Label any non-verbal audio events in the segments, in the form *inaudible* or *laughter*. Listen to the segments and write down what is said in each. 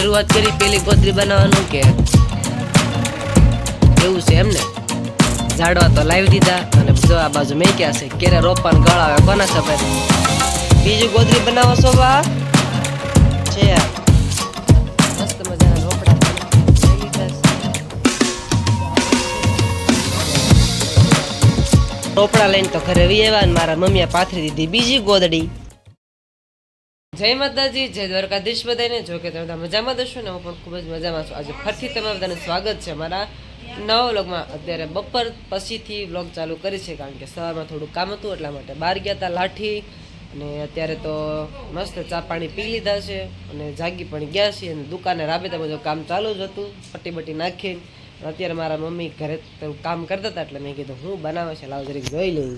શરૂઆત કરી, પેલી ગોદરી બનાવવાનું કે એવું છે એમને. ઝાડવા તો લાવી દીધા અને જો આ બાજુ મેં ક્યાં છે. કેરે રોપવાનું ગળ આવે, કોના ખબર બીજું ગોદરી બનાવો છો બા? છે મસ્ત મજાના રોપડા. રોપડા લઈને તો ઘરે વી આવ્યા મારા મમ્મીએ પાથરી દીધી. બીજી ગોદડી. જય માતાજી જય દ્વારકાધીશ બધાને. જો કે તમે બધા મજામાં દશો ને હું પણ ખૂબ જ મજામાં છું. આજે ફરીથી તમે બધાને સ્વાગત છે મારા નવા વ્લોગમાં. અત્યારે બપોર પછીથી વ્લોગ ચાલુ કરી છે કારણ કે સવારમાં થોડું કામ હતું એટલા માટે બહાર ગયા હતા લાઠી. અને અત્યારે તો મસ્ત ચા પાણી પી લીધા છે અને જાગી પણ ગયા છીએ અને દુકાને રાબેતા બધું કામ ચાલુ જ હતું પટ્ટી બટ્ટી નાખીને. અત્યારે મારા મમ્મી ઘરે કામ કરતા હતા એટલે મેં કીધું હું બનાવે છે? લાવ જરીક જોઈ લઈ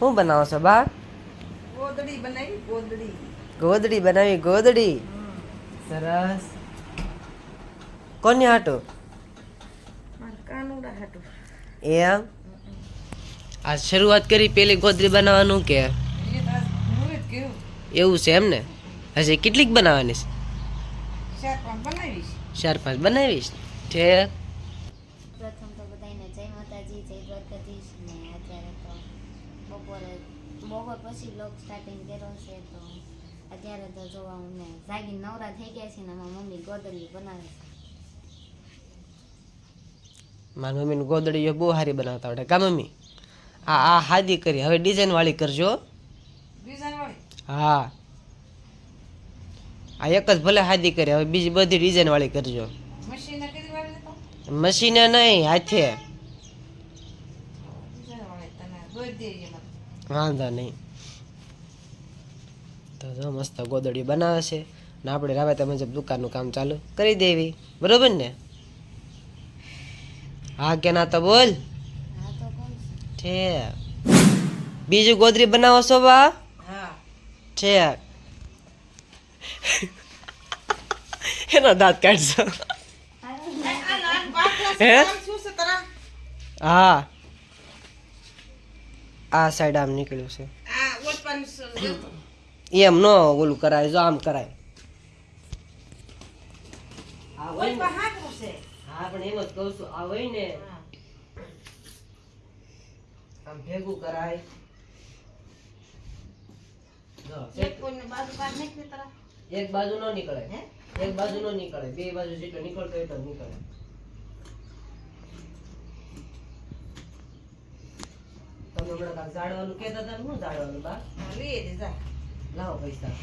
હું બનાવો છો બા? ગોદડી બનાવી ગોદડી. ગોદડી બનાવી ગોદડી. સરસ. કોની હાટો? કાનુડા હાટો. એમ? આ શરૂઆત કરી પેલી ગોદડી બનાવવાનું કે? એ તો આજ મુહૂર્ત કેવું. એવું છે એમ ને હજી કેટલીક બનાવવાની છે? ચાર પાંચ બનાવીશ. છે? પ્રથમ તો બધાને જય માતાજી જય દ્વારકાધીશ ને અત્યારે તો બપોરે બપોર પછી બ્લોગ સ્ટાર્ટિંગ કર્યો છે તો અત્યારે તો જોવા અમને જાગી નવરા થઈ ગયા છે ને મારી મમ્મી ગોદડી બનાવે છે. મારી મમ્મીની ગોદડીઓ બહુ સારી બનાવતા આવડે. કા મમ્મી? આ આ હાદી કરી. હવે ડિઝાઇન વાળી કરજો. હા. આ એક જ ભલે હાદી કરી. હવે બીજી બધી ડિઝાઇન વાળી કરજો. મશીને કીધી વાળી તો? મશીને નહીં હાથે બીજા વાળી તને દોઈ દેજે મને વાંધો નહીં. તો જો મસ્ત ગોદડી બનાવે છે. ને આપણે રાબેતા મુજબ દુકાનનું કામ ચાલુ કરી દેવી. બરોબર ને? હા કે ના તો બોલ. છું. બીજું ગોદરી બનાવો છો બા? છે. એનો દાંત કાઢશો. હે? હા. આ સાઈડ આમ નીકળ્યું છે. એમ ન ઓલું કરાય જો આમ કરાય. હા પણ એમ જ કહું છું આ હોય ને. આમ ભેગું કરાય. એક બાજુ નો નીકળે. એક બાજુ નો નીકળે. બે બાજુ જેટલો નીકળતો એટલો જ નીકળે. તમે હમણાં કહેતા હતા શું ઝાડવાનું? બા હા, લઈ જા. લાવો પૈસા.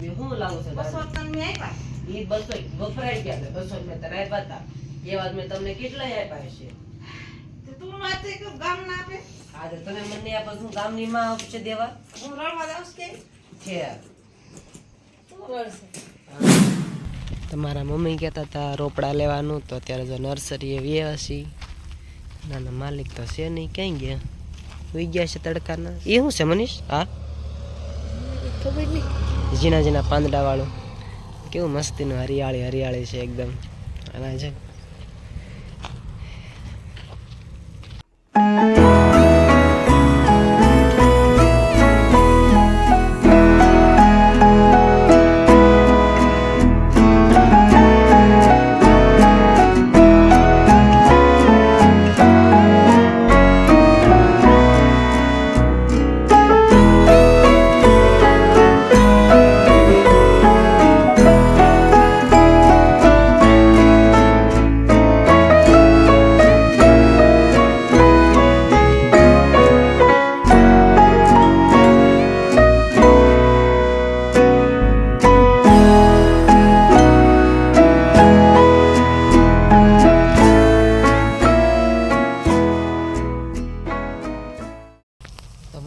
એ શું લાવું છે બસો ઝાડવાનું? આપ્યા? ઈ બસો વપરાઈ ગયા છે. બસો મેં તને આપ્યા હતા. એ વાત મેં તમને કેટલાય આપ્યા છે તો તું વાત કે ગામ ના આપે. આજે તમે મને આપ્યા હું ગામની માં છે દેવા? હું રડવા જાઉં કે? છે. તું રડશે તમારા મમ્મી કહેતા હતા રોપડા લેવાનું તો અત્યારે જો નર્સરી એ ના નાના માલિક તો છે નહીં ક્યાં ગયા ઉઈ ગયા છે તડકાના એ શું છે મનીષ હા ખબર નહીં ઝીણા ઝીણા પાંદડા વાળું કેવું મસ્તીનું હરિયાળી હરિયાળી છે એકદમ અને છે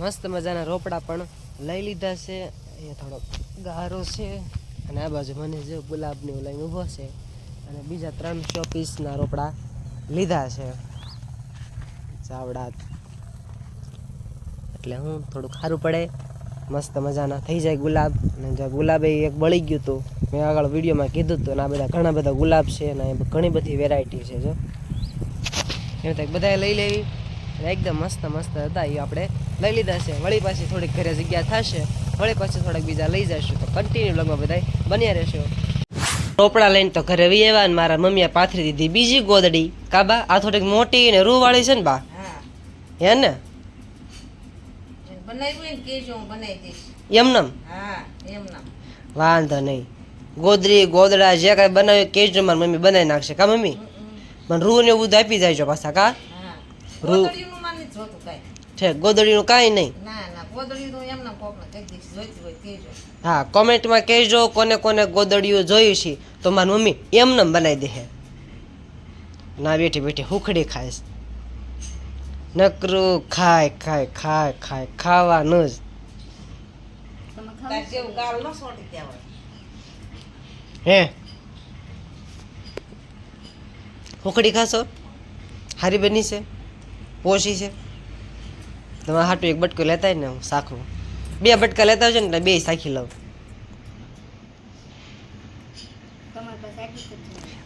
મસ્ત મજાના રોપડા પણ લઈ લીધા છે. અહીંયા થોડો ગારો છે અને આ બાજુ મને જે ગુલાબની લઈને ઊભો છે અને બીજા ત્રણ પીસના રોપડા લીધા છે. ચાવડા. એટલે હું થોડું ખારું પડે. મસ્ત મજાના થઈ જાય ગુલાબ. અને જો ગુલાબ એક બળી ગયું હતું મેં આગળ વિડીયોમાં કીધું હતું અને આ બધા ઘણા બધા ગુલાબ છે અને ઘણી બધી વેરાયટી છે જો. એવું થાય બધાએ લઈ લેવી. એકદમ મસ્ત મસ્ત હતા એ આપણે લઈ લીધા છે. વળી પાછી થોડીક ઘરે જગ્યા થશે. વળી પાછી થોડાક બીજા લઈ જશું તો કન્ટિન્યુ લગમાં બધા બન્યા રહેશો. રોપડા લઈને તો ઘરે વી આવ્યા ને મારા મમ્મીએ પાથરી દીધી. બીજી ગોદડી. કાબા આ થોડીક મોટી ને રૂ વાળી છે ને બા? હે. ને? એમનમ? વાંધો નહીં. ગોદડી ગોદડા જે કાંઈ બનાવ્યું કેજો મારી મમ્મી બનાવી નાખશે. કા મમ્મી? મને રૂ ને એવું બધું આપી જાય પાછા કા? રૂ- ગોદડીનું માં જોતું કાંઈ. છે ગોદડીનું કાંઈ નહીં. ના ના ગોદડીનું એમ કોકને કહી દઈશ જોઈતી હોય કેજો હા કોમેન્ટમાં કહેજો કોને કોને ગોદડીઓ જોયું છે. તો મારી મમ્મી એમને બનાવી દે ના બેઠી બેઠી હુખડી ખાઈશ. નકરું ખાય ખાય ખાય ખાય ખાવાનું જ. હે? હુખડી ખાશો? હારી બની છે? પોશી છે. તમે હાટું એક બટકું લેતા હોય ને હું સાખું બે બટકા લેતા હોય છે ને એટલે બે સાખી લઉં.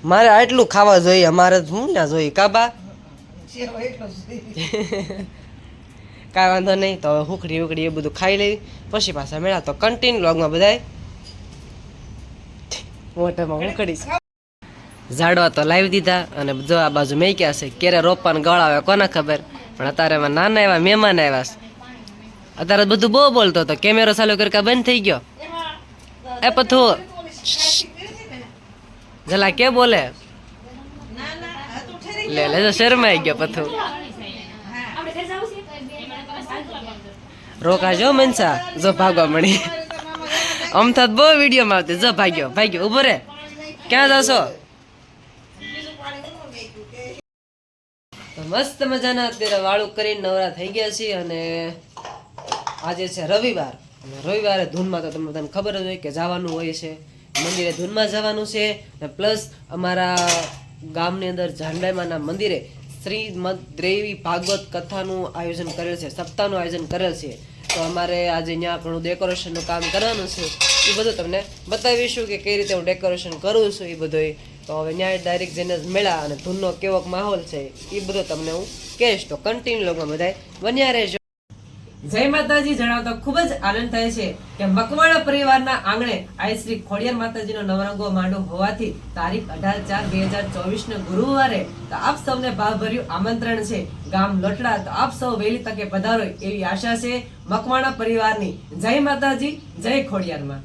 મારે આટલું ખાવા જોઈએ અમારે હું ના જોઈએ. કાબા *laughs* કાંઈ વાંધો નહીં તો હવે હુકડી ઉકડી એ બધું ખાઈ લેવી. પછી પાછા મેળા. તો કન્ટિન્યુ લોગમાં બધાય. મોટામાં હુકડી ઝાડવા તો લાવી દીધા અને જો આ બાજુ મેક્યા છે, ક્યારે રોપવાનું ગળ આવે કોને ખબર? પણ અત્યારે એમાં નાના એવા મહેમાન આવ્યા છે. અત્યારે બધું બહુ બોલતો હતો. કેમેરો ચાલુ કરકા બંધ થઈ ગયો? એ પથુ જલા કે બોલે? લે લે જો શરમાઈ ગયો પથુ રોકાજો મનસા, જો ભાગવા મળી. અમથાત બહુ વિડીયોમાં આવતી. જો ભાગ્યો ભાગ્યો. ઊભો રે. ક્યાં જશો તો મસ્ત મજાના અત્યારે વાળું કરીને નવરા થઈ ગયા છીએ અને આજે છે રવિવાર. અને રવિવારે ધૂનમાં તો તમને બધાને ખબર જ હોય કે જવાનું હોય છે. મંદિરે ધૂનમાં જવાનું છે અને પ્લસ અમારા ગામની અંદર ઝાંડાઈમાના મંદિરે શ્રીમદ દેવી ભાગવત કથાનું આયોજન કરેલ છે, સપ્તાહનું આયોજન કરેલ છે. તો અમારે આજે ત્યાં ઘણું ડેકોરેશનનું કામ કરવાનું છે. એ બધું તમને બતાવીશું કે કઈ રીતે હું ડેકોરેશન કરું છું એ બધું તો હવે ત્યાં ડાયરેક્ટ જઈને મેળા અને ધૂનનો કેવોક માહોલ છે, એ બધો તમને હું કહીશ. તો કન્ટિન્યુ લોકો બધાય. બન્યા રહેજો. જય માતાજી જણાવતા ખૂબ જ આનંદ થાય છે કે મકવાણા પરિવારના આંગણે આઈ શ્રી ખોડિયાર માતાજીનો નવરંગો માંડો હોવાથી તારીખ અઢાર ચાર બે હજાર ચોવીસ ને ગુરુવારે તો આપ સૌને ભાવભર્યું આમંત્રણ છે. ગામ લોટડા તો આપ સૌ વહેલી તકે પધારો એવી આશા છે. મકવાણા પરિવારની જય માતાજી, જય ખોડિયારમાં.